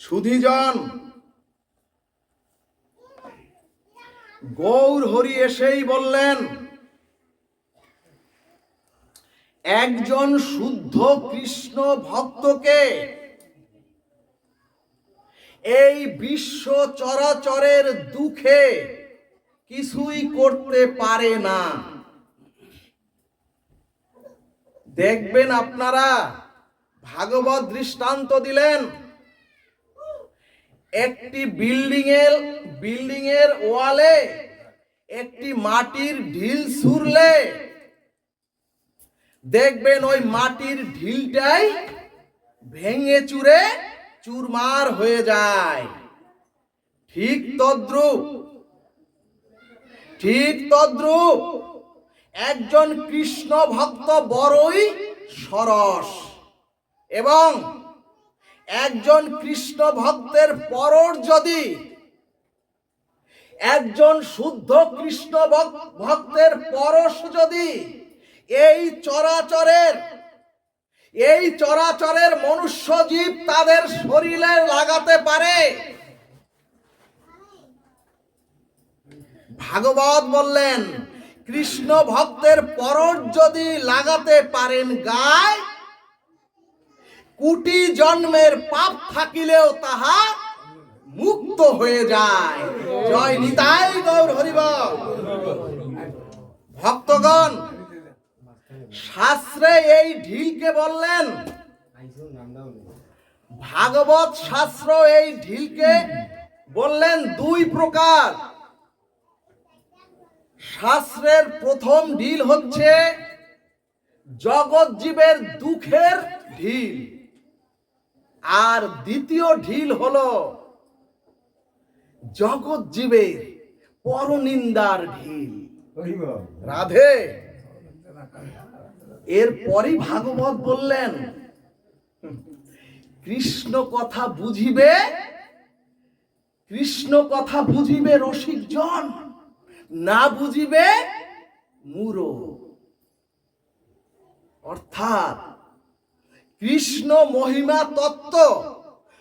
সুধীজন গৌর হরি এসেই বললেন, একজন শুদ্ধ কৃষ্ণ ভক্তকে এই বিশ্ব চরাচরের দুঃখে কিছুই করতে পারে না। দেখবেন আপনারা ভাগবত দৃষ্টান্ত দিলেন। একটি বিল্ডিং এর বিল্ডিং এর ওয়ালে একটি মাটির ঢিল ছুড়লে দেখবেন ওই মাটির ঢিলটাই ভেঙে চুরে চুরমার হয়ে যায়। ঠিক তদ্রুপ ঠিক তদ্রুপ, একজন কৃষ্ণ ভক্ত বড়ই সরস এবং একজন কৃষ্ণ ভক্তের পরর যদি, একজন শুদ্ধ কৃষ্ণ ভক্তের পরশ যদি, এই চরাচরের এই চরাচরের মনুষ্য জীব তাদের শরীরে লাগাতে পারে। ভাগবত বললেন, কৃষ্ণ ভক্তের পরশ যদি লাগাতে পারেন গায় কুটি জন্মের পাপ থাকিলেও তাহা মুক্ত হয়ে যায়। জয় নিতাই গৌর হরিব ভক্তগণ, শাস্ত্রে এই ঢিলকে বললেন, ভাগবত শাস্ত্র এই ঢিলকে বললেন দুই প্রকার। শাস্ত্রের প্রথম ঢিল হচ্ছে জগৎ জীবের দুঃখের ঢিল। আর দ্বিতীয় ঢিল হলো জগৎ জীবের পরনিন্দার ঢিল। রাধে। এরপরই ভাগবত বললেন, কৃষ্ণ কথা বুঝিবে, কৃষ্ণ কথা বুঝিবে রসিক জন, না বুঝিবে মুরো। অর্থাৎ কৃষ্ণ মহিমা তত্ত্ব,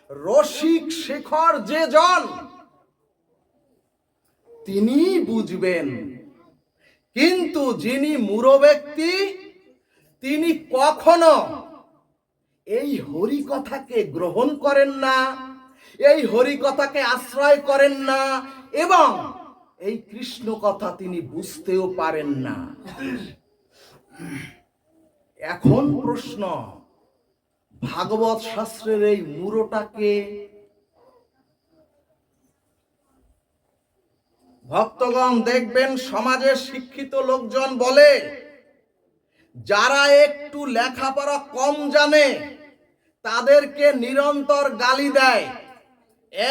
রসিক শেখর যে জন, তিনি বুঝবেন। কিন্তু যিনি মূঢ় ব্যক্তি, তিনি কখনো এই হরি কথাকে গ্রহণ করেন না, এই হরি কথাকে আশ্রয় করেন না এবং এই কৃষ্ণ কথা তিনি বুঝতেও পারেন না। এখন প্রশ্ন। ভাগবত শাস্ত্রের এই মূরটাকে ভক্তগণ দেখবেন, সমাজে শিক্ষিত লোকজন বলে, যারা একটু লেখাপড়া কম জানে, তাদেরকে নিরন্তর গালি দেয়।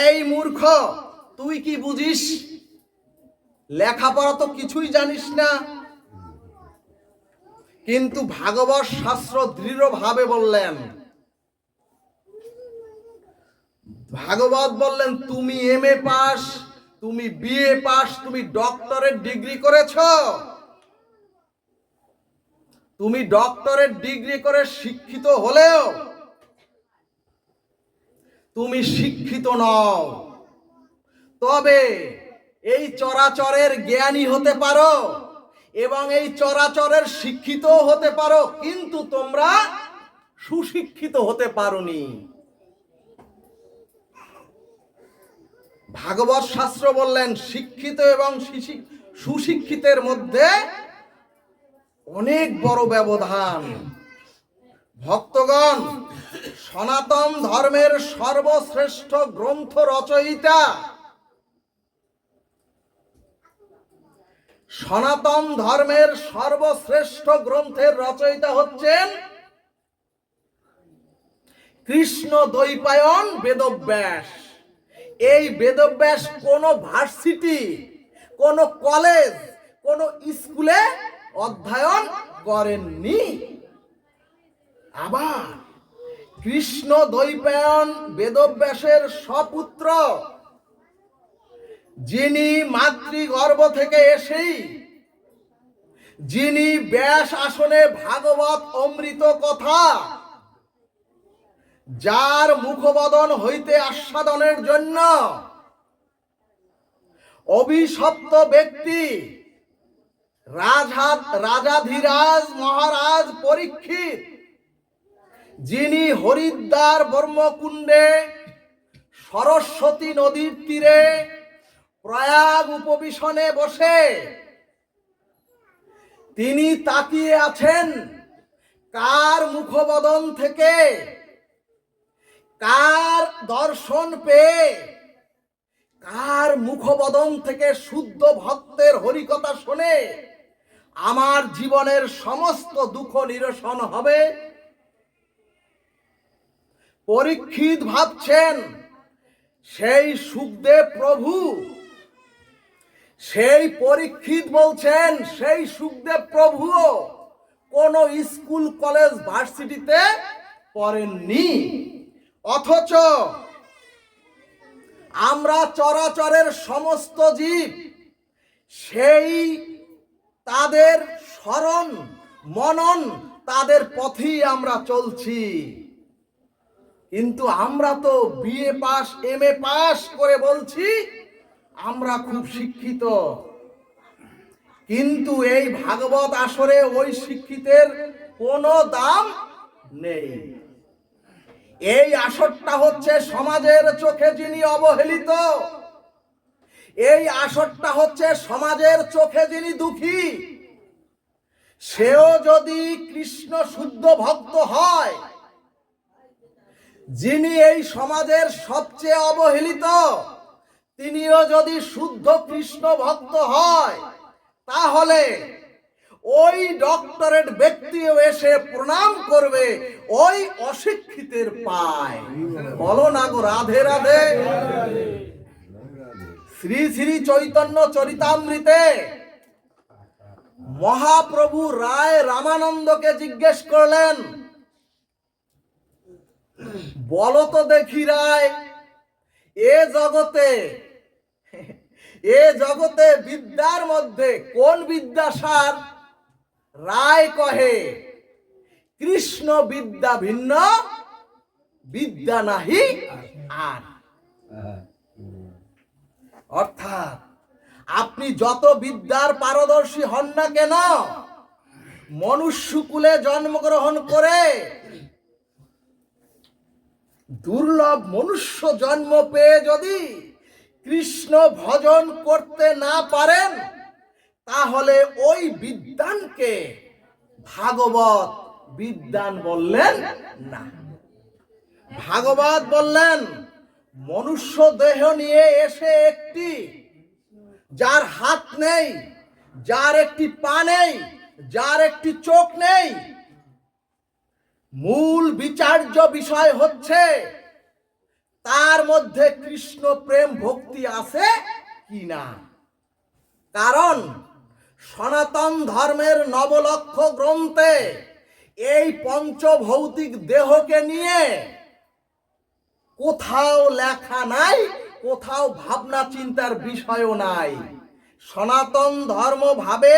এই মূর্খ, তুই কি বুঝিস? লেখাপড়া তো কিছুই জানিস না। কিন্তু ভাগবত শাস্ত্র দৃঢ়ভাবে বললেন ভাগবত বললেন, তুমি এম এ পাস, তুমি বিএ পাস, তুমি ডক্টরেট ডিগ্রি করেছ। তুমি ডক্টরেট ডিগ্রি করে শিক্ষিত হলেও, তুমি শিক্ষিত নও। তবে এই চরাচরের জ্ঞানী হতে পারো এবং এই চরাচরের শিক্ষিত হতে পারো, কিন্তু তোমরা সুশিক্ষিত হতে পারোনি। ভাগবত শাস্ত্র বললেন, শিক্ষিত এবং সুশিক্ষিতের মধ্যে অনেক বড় ব্যবধান। ভক্তগণ, সনাতন ধর্মের সর্বশ্রেষ্ঠ গ্রন্থ রচয়িতা সনাতন ধর্মের সর্বশ্রেষ্ঠ গ্রন্থের রচয়িতা হচ্ছেন কৃষ্ণ দ্বৈপায়ন বেদব্যাস। এই বেদব্যাস কোন ভার্সিটি, কোন কলেজ, কোন স্কুলে অধ্যয়ন করেননি। আবার কৃষ্ণ দ্বৈপায়ন বেদব্যাসের সপুত্র, যিনি মাতৃগর্ভ থেকে এসেই, যিনি ব্যাস আসনে ভাগবত অমৃত কথা যার মুখবদন হইতে আস্বাদনের জন্য অভিশপ্ত ব্যক্তি রাজা রাজাধিরাজ, মহারাজ পরীক্ষিত, যিনি হরিদ্বার ব্রহ্মকুণ্ডে সরস্বতী নদীর তীরে প্রয়াগ উপবিশনে বসে, তিনি তাকিয়ে আছেন কার মুখবদন থেকে। কার দর্শন পেয়ে, কার মুখবদন থেকে শুদ্ধ ভক্তের হরিকথা শুনে, আমার জীবনের সমস্ত দুঃখ নিরসন হবে? পরীক্ষিত ভাবছেন, সেই সুখদেব প্রভু। সেই পরীক্ষিত বলছেন, সেই সুখদেব প্রভুও কোন স্কুল, কলেজ, ভার্সিটিতে পড়েননি। অথচ আমরা চরাচরের সমস্ত জীব, সেই তাদের স্মরণ, মনন তাদের পথেই আমরা চলছি। কিন্তু আমরা তো BA pass M A pass করে বলছি, আমরা খুব শিক্ষিত। কিন্তু এই ভাগবত আসরে ওই শিক্ষিতের কোনো দাম নেই। এই আসরটা হচ্ছে সমাজের চোখে যিনি অবহেলিত, এই আসরটা হচ্ছে সমাজের চোখে যিনি দুঃখী, সেও যদি কৃষ্ণ শুদ্ধ ভক্ত হয়, যিনি এই সমাজের সবচেয়ে অবহেলিত, তিনিও যদি শুদ্ধ কৃষ্ণ ভক্ত হয়, তাহলে ওই ডক্টরেট ব্যক্তিও এসে প্রণাম করবে ওই অশিক্ষিতের পায়। বলো না গো, রাধে রাধে। শ্রী শ্রী চৈতন্য চরিতামৃতে মহাপ্রভু রায় রামানন্দকে জিজ্ঞেস করলেন, বলো তো দেখি রায়, এ জগতে এ জগতে বিদ্যার মধ্যে কোন বিদ্যাসার রায় কহে, কৃষ্ণ বিদ্যা ভিন্ন, বিদ্যা নাহি আর। অর্থাৎ, আপনি যত বিদ্যার পারদর্শী হন না কেন, মনুষ্যকুলে জন্মগ্রহণ করে দুর্লভ মনুষ্য জন্ম পেয়ে যদি কৃষ্ণ ভজন করতে না পারেন তাহলে ওই বিদ্যানকে ভাগবত বিদ্যান বললেন না। ভাগবত বললেন, মনুষ্য দেহ নিয়ে এসে একটি, যার হাত নেই, যার একটি পা নেই, যার একটি চোখ নেই, মূল বিচার্য বিষয় হচ্ছে, তার মধ্যে কৃষ্ণ প্রেম ভক্তি আছে কি না? কারণ সনাতন ধর্মের নবলক্ষ গ্রন্থে এই পঞ্চভৌতিক দেহকে নিয়ে কোথাও লেখা নাই, কোথাও ভাবনা চিন্তার বিষয়ও নাই। সনাতন ধর্ম ভাবে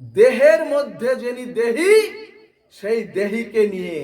দেহের মধ্যে যিনি দেহি, সেই দেহিকে নিয়ে